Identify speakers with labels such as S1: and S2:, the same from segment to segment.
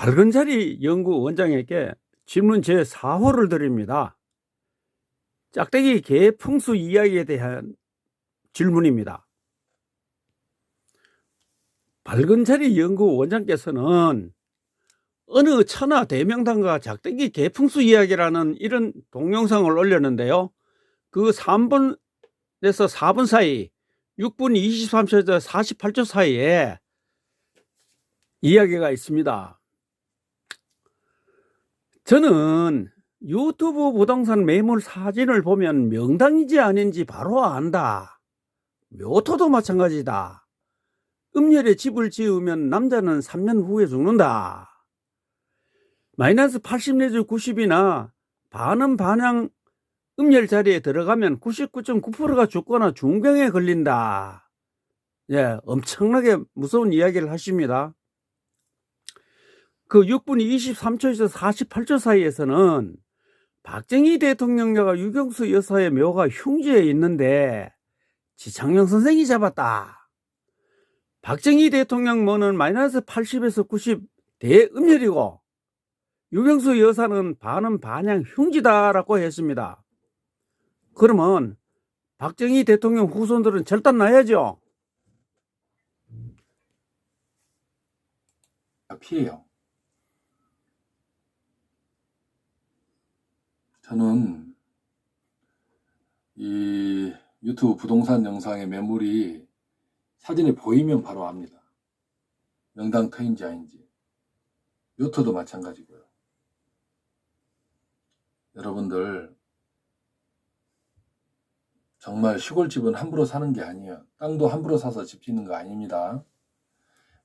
S1: 밝은 자리 연구 원장에게 질문 제 4호를 드립니다. 짝대기 개 풍수 이야기에 대한 질문입니다. 밝은 자리 연구 원장께서는 어느 천하 대명당과 작대기 개풍수 이야기라는 이런 동영상을 올렸는데요. 그 3분에서 4분 사이, 6분 23초에서 48초 사이에 이야기가 있습니다. 저는 유튜브 부동산 매물 사진을 보면 명당인지 아닌지 바로 안다. 묘토도 마찬가지다. 음열에 집을 지으면 남자는 3년 후에 죽는다. 마이너스 80 내지 90이나 반은 반향 음열 자리에 들어가면 99.9%가 죽거나 중병에 걸린다. 예, 엄청나게 무서운 이야기를 하십니다. 그 6분 23초에서 48초 사이에서는 박정희 대통령과 유경수 여사의 묘가 흉지에 있는데 지창용 선생이 잡았다. 박정희 대통령 묘는 마이너스 80에서 90 대음열이고 유경수 여사는 반은 반향 흉지다라고 했습니다. 그러면 박정희 대통령 후손들은 절단 나야죠.
S2: 피해요. 저는 이 유튜브 부동산 영상의 매물이 사진에 보이면 바로 압니다. 명당 터인지 아닌지. 요토도 마찬가지고요. 여러분들 정말 시골집은 함부로 사는 게 아니에요. 땅도 함부로 사서 집 짓는 거 아닙니다.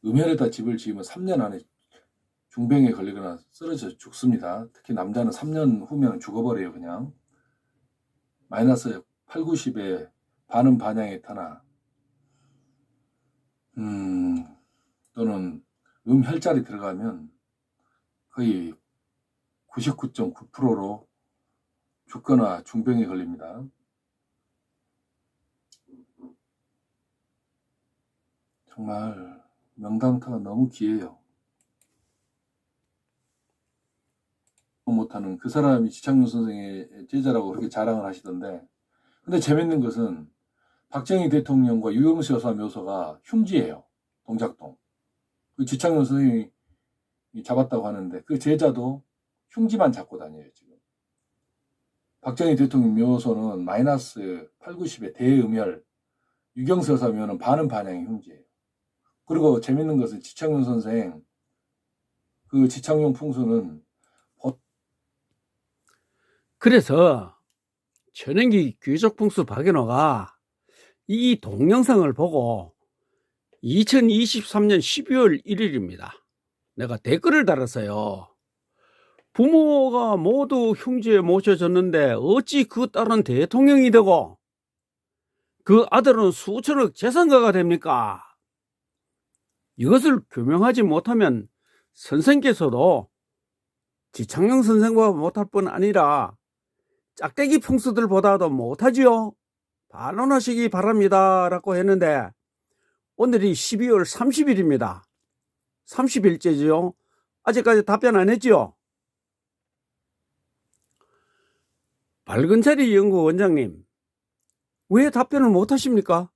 S2: 음혈에다 집을 지으면 3년 안에 중병에 걸리거나 쓰러져 죽습니다. 특히 남자는 3년 후면 죽어버려요, 그냥. 마이너스 8, 90에 반은 반향에 타나, 음, 또는 음혈자리 들어가면 거의 99.9%로 죽거나 중병에 걸립니다. 정말 명당터가 너무 귀해요. 못하는 그 사람이 지창용 선생의 제자라고 그렇게 자랑을 하시던데 근데 재밌는 것은 박정희 대통령과 유영수 여사 묘소가 흉지예요. 동작동. 그 지창용 선생이 잡았다고 하는데 그 제자도 흉지만 잡고 다녀요 지금. 박정희 대통령 묘소는 마이너스 8, 90의 대음열 유경수 여사 묘는 반은 반향이 흉지예요. 그리고 재밌는 것은 지창용 선생 그 지창용 풍수는
S1: 그래서 천연기 귀족 풍수 박연호가 이 동영상을 보고 2023년 12월 1일입니다. 내가 댓글을 달았어요. 부모가 모두 흉지에 모셔졌는데 어찌 그 딸은 대통령이 되고 그 아들은 수천억 재산가가 됩니까? 이것을 규명하지 못하면 선생께서도 지창용 선생과 못할 뿐 아니라 짝대기 풍수들보다도 못하지요. 반론하시기 바랍니다. 라고 했는데 오늘이 12월 30일입니다. 30일째지요. 아직까지 답변 안 했지요. 밝은 자리 연구 원장님, 왜 답변을 못 하십니까?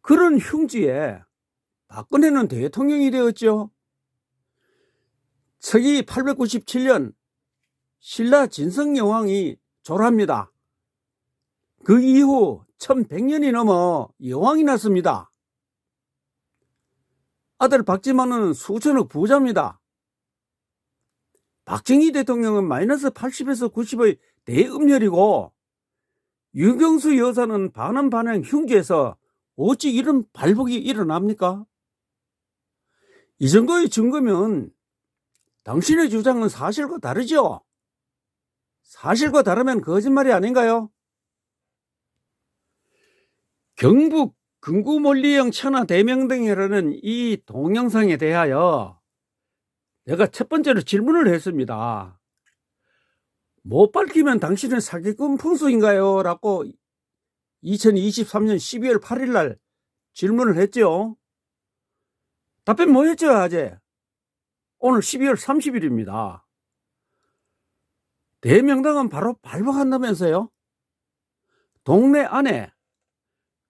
S1: 그런 흉지에 박근혜는 대통령이 되었죠. 서기 897년 신라 진성여왕이 졸합니다. 그 이후 1100년이 넘어 여왕이 났습니다. 아들 박지만은 수천억 부자입니다. 박정희 대통령은 마이너스 80에서 90의 대음열이고 유경수 여사는 반은 반향 흉기에서 어찌 이런 발복이 일어납니까? 이 정도의 증거면 당신의 주장은 사실과 다르죠? 사실과 다르면 거짓말이 아닌가요? 경북 금구몰리형 천하 대명등이라는 이 동영상에 대하여 내가 첫 번째로 질문을 했습니다. 못 밝히면 당신은 사기꾼 풍수인가요? 라고 2023년 12월 8일 날 질문을 했죠. 답변 뭐였죠, 아재? 오늘 12월 30일입니다. 대명당은 바로 발박한다면서요? 동네 안에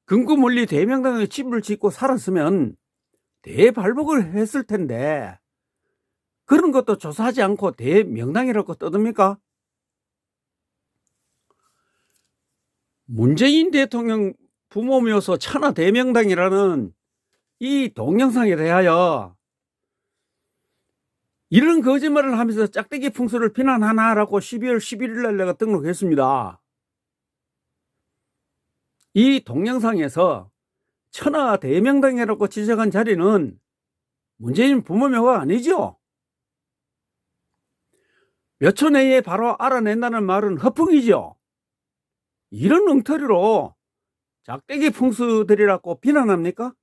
S1: 근구 멀리 대명당의 집을 짓고 살았으면 대발복을 했을 텐데 그런 것도 조사하지 않고 대명당이라고 떠듭니까? 문재인 대통령 부모묘소 천하 대명당이라는 이 동영상에 대하여 이런 거짓말을 하면서 짝대기 풍수를 비난하나라고 12월 11일 날 내가 등록했습니다. 이 동영상에서 천하 대명당이라고 지적한 자리는 문재인 부모묘가 아니죠. 몇 초 내에 바로 알아낸다는 말은 허풍이죠. 이런 엉터리로 작대기 풍수들이라고 비난합니까?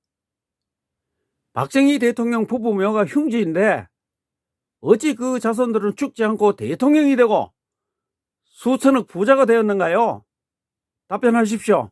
S1: 박정희 대통령 부부묘가 흉지인데 어찌 그 자손들은 죽지 않고 대통령이 되고 수천억 부자가 되었는가요? 답변하십시오.